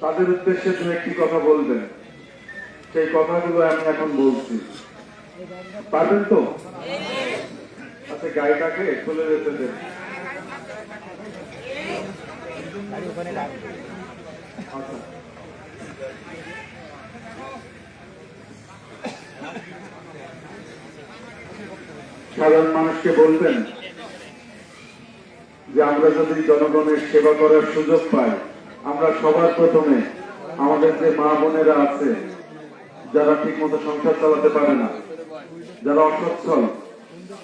তাদের উদ্দেশ্যে দু একটি কথা বলবেন। সেই কথাগুলো আমি এখন বলছি। পারবেন তো? আচ্ছা গাড়িটাকে চলে যেতে দেন। আচ্ছা। সাধারণ মানুষকে বলবেন যে, আমরা যদি জনগণের সেবা করার সুযোগ পাই আমরা সবার প্রথমে আমাদের যে মা বোনেরা আছে, যারা ঠিক মতো সংসার চালাতে পারে না, যারা অসচ্ছল,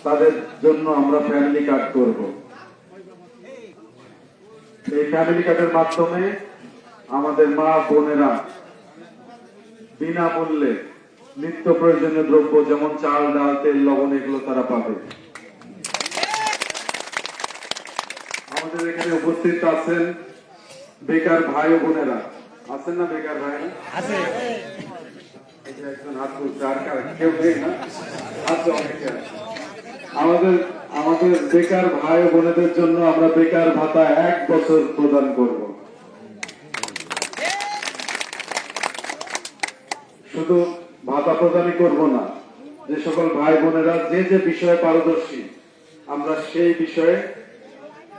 তাদের জন্য আমরা ফ্যামিলি কার্ড করব। এই ফ্যামিলি কার্ডের মাধ্যমে আমাদের মা বোনেরা বিনামূল্যে নিত্য প্রয়োজনীয় দ্রব্য, যেমন চাল, ডাল, তেল, লবণ, এগুলো তারা পাবে। আমাদের এখানে উপস্থিত আছেন বেকার ভাই ও বোনেরা আছেন না বেকার ভাই? আছে। একজন হাত তুলছে কেউ নেই না? আছে অনেকে আছে। আমাদের আমাদের বেকার ভাই ও বোনেদের জন্য আমরা বেকার ভাতা এক বছর প্রদান করব। শুধু ভাতা প্রদানই করব না যে সকল ভাই বোনেরা যে যে বিষয়ে পারদর্শী আমরা সেই বিষয়ে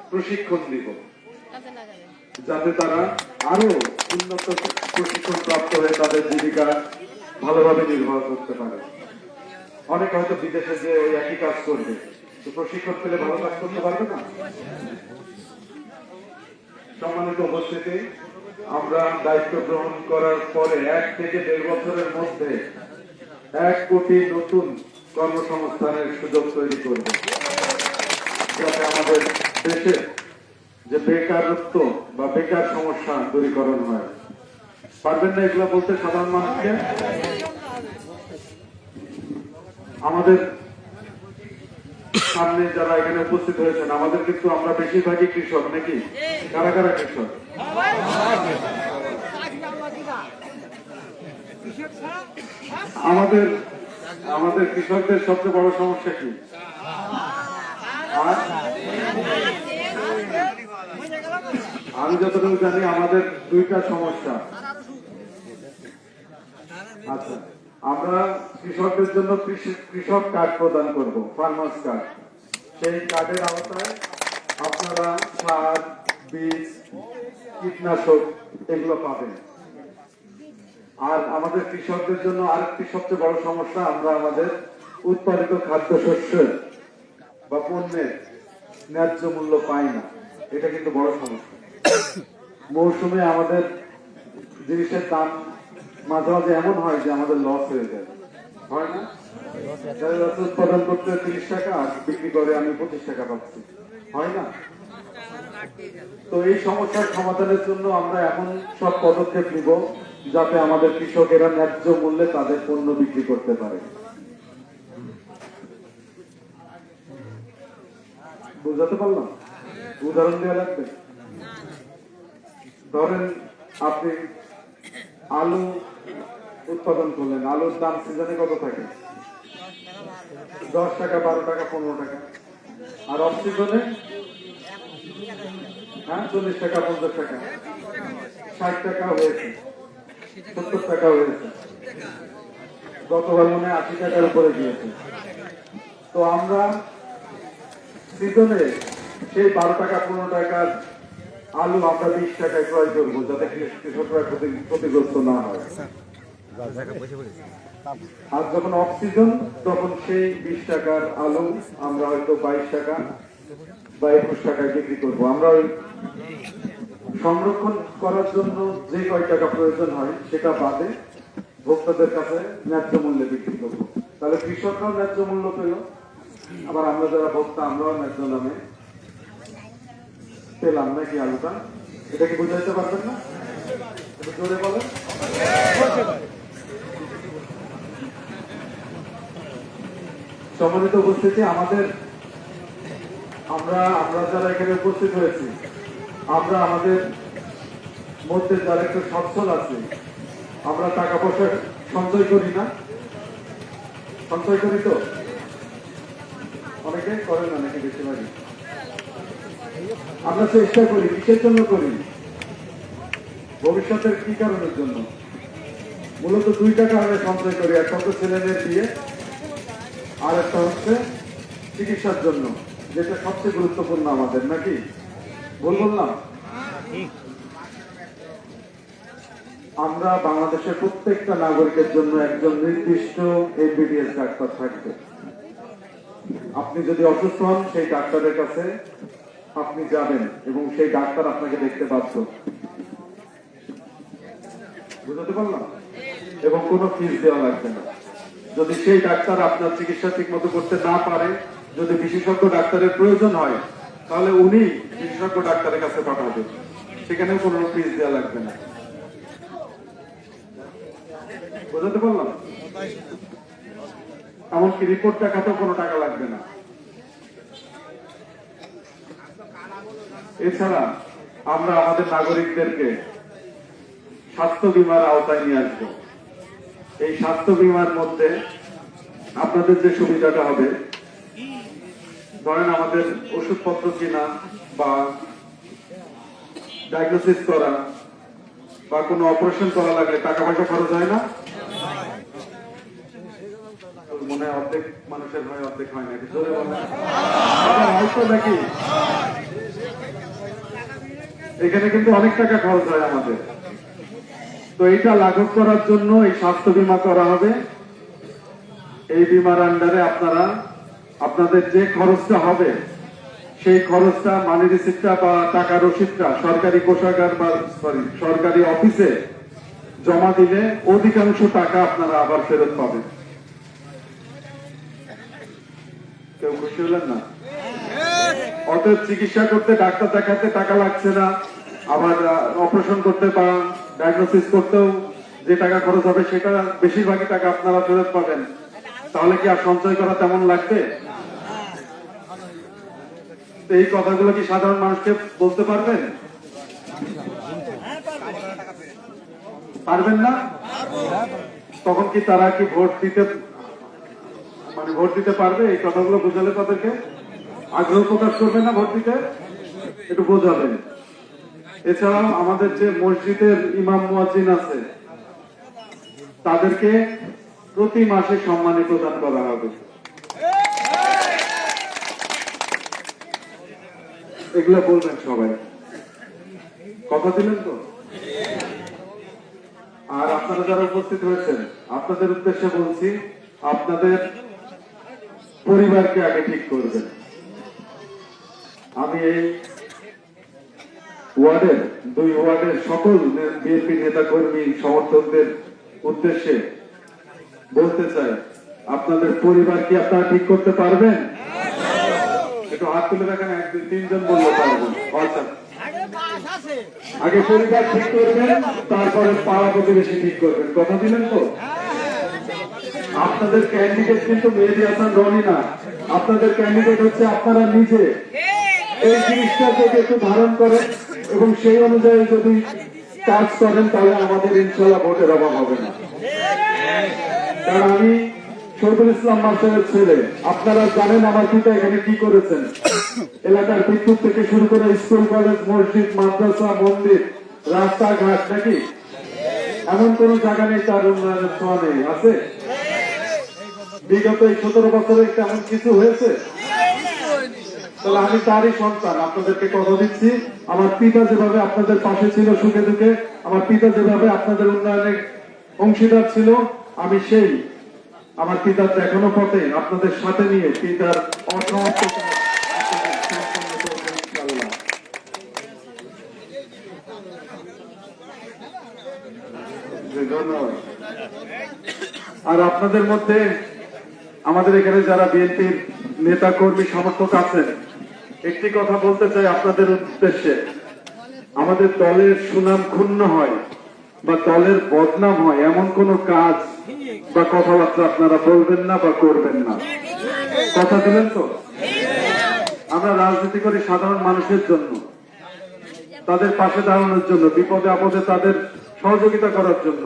প্রশিক্ষণ দিব। যাতে তারা আরও উন্নত প্রশিক্ষণ প্রাপ্ত হয়ে তাদের জীবিকা ভালোভাবে নির্বাহ করতে পারে। অনেক হয়তো বিদেশে যে ওই একই কাজ করবে। তো প্রশিক্ষণ পেলে ভালো কাজ করতে পারবে না? সম্মানিত উপস্থিতি, আমরা দায়িত্ব গ্রহণ করার পরে এক থেকে দেড় বছরের মধ্যে এক কোটি নতুন কর্মসংস্থানের সুযোগ তৈরি করবে। যাতে আমাদের দেশে যে বেকারত্ব বা বেকার সমস্যা দূরীকরণ হয়। পারবেন না এগুলো বলতে সাধারণ মানুষকে? আমাদের সামনে যারা এখানে উপস্থিত হয়েছেন, আমাদের কিন্তু আমরা বেশিরভাগই কৃষক নাকি? কারা কারা কৃষক? আমাদের আমাদের কৃষকদের সবচেয়ে বড় সমস্যা কি? আমি যতটুকু জানি, আমাদের দুইটা সমস্যা। আচ্ছা আমরা কৃষকদের জন্য কৃষি- কৃষক কার্ড প্রদান করব ফার্মার্স কার্ড সেই কার্ডের আওতায় আপনারা সার, বীজ, কীটনাশক, এগুলো পাবেন। আর আমাদের কৃষকদের জন্য আরেকটি সবচেয়ে বড় সমস্যা, আমরা আমাদের উৎপাদিত খাদ্যশস্যের বা পণ্যের ন্যায্য মূল্য পাই না। এটা কিন্তু বড় সমস্যা। মৌসুমে আমাদের জিনিসের দাম মাঝে মাঝে এমন হয় যে আমাদের লস হয়ে যায়। হয় না? উৎপাদন করতে তিরিশ টাকা বিক্রি করে আমি পঁচিশ টাকা পাচ্ছি। হয় না? তো এই সমস্যার সমাধানের জন্য আমরা এখন সব পদক্ষেপ নিব, যাতে আমাদের কৃষকেরা ন্যায্য মূল্যে তাদের পণ্য বিক্রি করতে পারে। বুঝাতে পারলাম? উদাহরণ দেওয়া লাগবে? ধরেন আপনি আলু উৎপাদন করলেন, আলুর দাম সিজনে কত থাকে? দশ টাকা, বারো টাকা, পনেরো টাকা। আর অফ সিজনে হ্যাঁ চল্লিশ টাকা, পঞ্চাশ টাকা। ষাট টাকা হয়েছে, সত্তর টাকা হয়েছে। গতবার মনে আশি টাকার উপরে গিয়েছে। তো আমরা সিজনে সেই বারো টাকা, পনেরো টাকার আলু আমরা বিশ টাকায় ক্রয় করব, যাতে কৃষকরা ক্ষতিগ্রস্ত না হয়। আর যখন অফ সিজন তখন সেই বিশ টাকার আলু আমরা হয়তো বাইশ টাকা বা একুশ টাকায় বিক্রি করব। আমরা ওই সংরক্ষণ করার জন্য যে কয় টাকা প্রয়োজন হয়, সেটা বাদে ভোক্তাদের কাছে ন্যায্য মূল্যে বিক্রি করব। তাহলে কৃষকরাও ন্যায্য মূল্য পেল, আবার আমরা যারা ভোক্তা, আমরাও ন্যায্য দামে পেলাম নাকি আলুটা? এটা কি বুঝাইতে পারবেন না? জোরে বলেন। সম্মানিত উপস্থিতি, আমাদের আমরা আমরা যারা এখানে উপস্থিত হয়েছি, আমরা আমাদের মধ্যে যারা একটু সচ্ছল আছে, আমরা টাকা পয়সা সঞ্চয় করি না। সঞ্চয় করি তো? অনেকে করেন না নাকি বেশিরভাগই? আমরা চেষ্টা করি, কিসের জন্য করি? ভবিষ্যতের কি কারণের জন্য? মূলত দুইটা কারণে সঞ্চয় করি, একটা হচ্ছে ছেলে মেয়ের বিয়ে, আর একটা হচ্ছে চিকিৎসার জন্য, যেটা সবচেয়ে গুরুত্বপূর্ণ আমাদের, নাকি? ভুল বললাম? আমরা বাংলাদেশের প্রত্যেকটা নাগরিকের জন্য একজন নির্দিষ্ট এমবিবিএস ডাক্তার থাকবে। আপনি যদি অসুস্থ হন, সেই ডাক্তারের কাছে আপনি যাবেন এবং সেই ডাক্তার আপনাকে দেখতে বাধ্য। বুঝতে পারলাম? এবং কোনো ফিস দেওয়া লাগবে না। যদি সেই ডাক্তার আপনার চিকিৎসা ঠিক মতো করতে না পারে, যদি বিশেষজ্ঞ ডাক্তারের প্রয়োজন হয়, তাহলে উনি বিশেষজ্ঞ ডাক্তারের কাছে পাঠাবে। সেখানেও কোনো ফিস দেওয়া লাগবে না। বুঝতে পারলাম? এমনকি রিপোর্ট দেখাতেও কোনো টাকা লাগবে না। এছাড়া আমরা আমাদের নাগরিকদেরকে স্বাস্থ্য বিমার আওতায় নিয়ে আসব। এই স্বাস্থ্য বিমার মধ্যে আপনাদের যে সুবিধাটা হবে, ধরেন আমাদের ওষুধপত্র কিনা বা ডায়াগনোসিস করা বা কোনো অপারেশন করা লাগলে টাকা পয়সা খরচ হয় না? মনে হয় অর্ধেক মানুষের হয় অর্ধেক হয় না জোরে নাকি এখানে কিন্তু অনেক টাকা খরচ হয় আমাদের। তো এটা লাঘব করার জন্য এই স্বাস্থ্য বীমা করা হবে। এই বিমার আন্ডারে আপনারা, আপনাদের যে খরচটা হবে, সেই খরচটা মানি রিসিপ্টটা বা টাকা রসিদটা সরকারি কোষাগার বা সরি সরকারি অফিসে জমা দিলে অধিকাংশ টাকা আপনারা আবার ফেরত পাবেন। কেউ খুশি হলেন না? অতএব চিকিৎসা করতে, ডাক্তার দেখাতে টাকা লাগছে না। আবার অপারেশন করতে বা ডায়াগনোসিস করতেও যে টাকা খরচ হবে, সেটা বেশিরভাগই টাকা আপনারা ফেরত পাবেন। তাহলে কি আর সঞ্চয় করা তেমন লাগবে? এই কথাগুলো কি সাধারণ মানুষকে বলতে পারবেন? পারবেন না? তখন কি তারা কি ভোট দিতে মানে ভোট দিতে পারবে এই কথাগুলো বোঝালে তাদেরকে? আগ্রহ প্রকাশ করবে না ভোট একটু বোঝাবেন। এছাড়াও আমাদের যে মসজিদের ইমাম মুয়াজ্জিন আছে, তাদেরকে প্রতি মাসে সম্মানী প্রদান করা হবে। এগুলো বলবেন সবাই। কথা দিলেন তো? আর আপনারা যারা উপস্থিত হয়েছেন, আপনাদের উদ্দেশ্যে বলছি, আপনাদের পরিবারকে আগে ঠিক করবেন। আমি এই ওয়ার্ডের, দুই ওয়ার্ডের সকল বিএনপি নেতা কর্মী সমর্থকদের উদ্দেশ্যে বলতে চাই, আপনাদের পরিবার কি আপনারা ঠিক করতে পারবেন? একটু হাত তুলে দেখেন, এক, দুই, তিনজন বলতে পারবেন। আগে পরিবার ঠিক করবেন, তারপরে পাড়া প্রতিবেশী ঠিক করবেন। কথা দিলেন তো? আপনাদের ক্যান্ডিডেট কিন্তু মেহেদি হাসান রনি না। আপনাদের ক্যান্ডিডেট হচ্ছে আপনারা নিজে। এই জিনিসটা থেকে একটু ধারণ করেন এবং সেই অনুযায়ী যদি কাজ করেন, তাহলে আমাদের ইনশাল্লাহ ভোটের অভাব হবে না। কারণ আমি শহীদুল ইসলাম মাস্টারের ছেলে। আপনারা জানেন আমার পিতা এখানে কি করেছেন? এলাকার বিদ্যুৎ থেকে শুরু করে স্কুল, কলেজ, মসজিদ, মাদ্রাসা, মন্দির, রাস্তাঘাট, নাকি? এমন কোন জায়গা নেই তার উন্নয়নের ছোঁয়া নেই আছে? বিগত এই সতেরো বছরে তেমন কিছু হয়েছে? তাহলে আমি তারই সন্তান, আপনাদেরকে কথা দিচ্ছি। আমার পিতা যেভাবে আপনাদের পাশে ছিল সুখে দুঃখে, আমার পিতা যেভাবে আপনাদের উন্নয়নে অংশীদার ছিল, আমি সেই। আমার পিতার এখনও পথে, আপনাদের সাথে নিয়ে পিতার অসমাপ্ত আর আপনাদের মধ্যে আমাদের এখানে যারা বিএনপির নেতা কর্মী সমর্থক আছেন একটি কথা বলতে চাই আপনাদের উদ্দেশ্যে। আমাদের দলের সুনাম ক্ষুণ্ণ হয় বা দলের বদনাম হয়, এমন কোন কাজ বা কথাবার্তা আপনারা বলবেন না বা করবেন না। কথা দিলেন তো? আমরা রাজনীতি করি সাধারণ মানুষের জন্য, তাদের পাশে দাঁড়ানোর জন্য, বিপদে আপদে তাদের সহযোগিতা করার জন্য।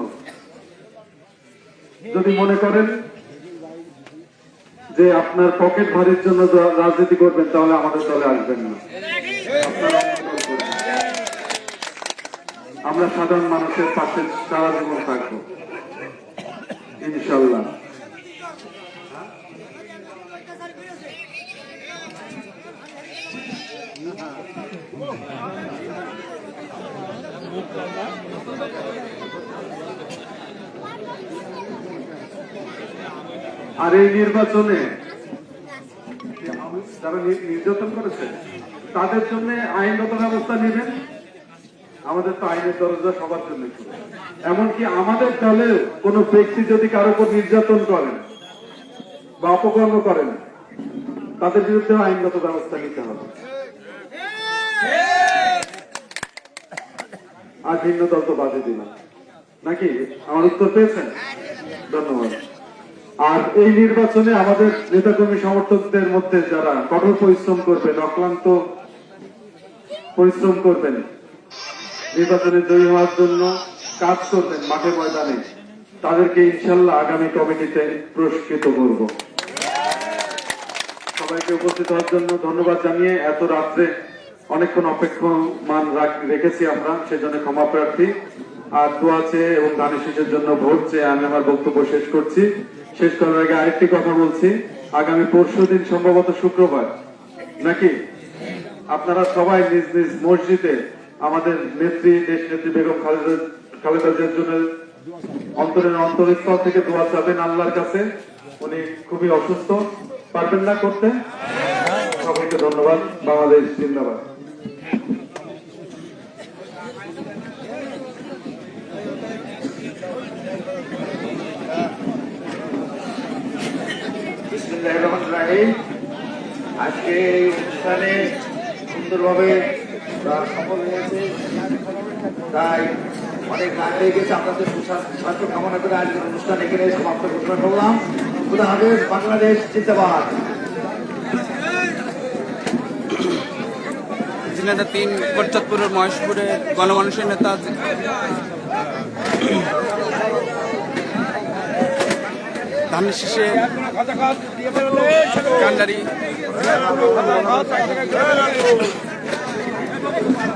যদি মনে করেন যে আপনার পকেট ভারির জন্য রাজনীতি করবেন, তাহলে আমাদের দলে আসবেন না। আমরা সাধারণ মানুষের পাশে সারা জীবন থাকব ইনশাল্লাহ আর এই নির্বাচনে যারা নির্যাতন করেছে, তাদের জন্য আইনগত ব্যবস্থা নেবেন। আমাদের তো আইনের দরজা সবার জন্য এমনকি আমাদের দলেও কোন ব্যক্তি যদি কারও উপর নির্যাতন করেন বা অপকর্ম করেন, তাদের বিরুদ্ধে আইনগত ব্যবস্থা নিতে হবে। আর ভিন্ন দল তো বাদে দিলাম। নাকি? আমার উত্তর পেয়েছেন? ধন্যবাদ। আর এই নির্বাচনে আমাদের নেতাকর্মী সমর্থকদের মধ্যে যারা কঠোর পরিশ্রম করবেন, অক্লান্ত পরিশ্রম করবেন, নির্বাচনে জয়ী হওয়ার জন্য কাজ করবেন মাঠে ময়দানে, তাদেরকে ইনশাল্লাহ আগামী কমিটিতে পুরস্কৃত করব। সবাইকে উপস্থিত হওয়ার জন্য ধন্যবাদ জানিয়ে এত রাত্রে অনেকক্ষণ অপেক্ষমান রাখ- রেখেছি আমরা, সেজন্য ক্ষমা প্রার্থী। আর দোয়া চেয়ে এবং দানের শেষের জন্য ভোট চেয়ে আমি আমার বক্তব্য শেষ করছি। শেষ করার আগে আরেকটি কথা বলছি। আগামী পরশু দিন সম্ভবত শুক্রবার। নাকি? আপনারা সবাই নিজ নিজ মসজিদে আমাদের নেত্রী, দেশ নেত্রী বেগম খালেদা খালেদা জিয়ার জন্য অন্তরের অন্তরস্থল থেকে দোয়া চাবেন আল্লাহর কাছে। উনি খুবই অসুস্থ। পারবেন না করতে? সবাইকে ধন্যবাদ। বাংলাদেশ জিন্দাবাদ। আজকে অনুষ্ঠানে সুন্দরভাবে সফল হয়েছে, তাই অনেক রাত হয়ে গেছে। আপনাদের সুস্বাস্থ্য কামনা করে আজকের অনুষ্ঠান এখানে সমাপ্ত ঘোষণা করলাম। খুদা হাফেজ, বাংলাদেশ জিন্দাবাদ। ঝিনাইদহ তিন কোটচাঁদপুরের মহেশপুরে গণমানুষের নেতা ধানের শীষে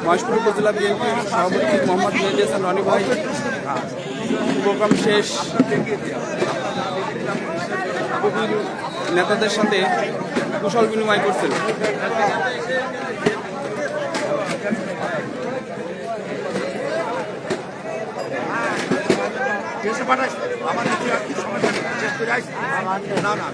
মহেশপুর উপজেলা বিএনপির সভাপতি মোহাম্মদ মেহেদি রনি ভাই। প্রোগ্রাম শেষ। নেতাদের সাথে কুশল বিনিময় করছিল দেশে পাঠাইছে আমার সমস্যা শেষ করে আসছে। না না।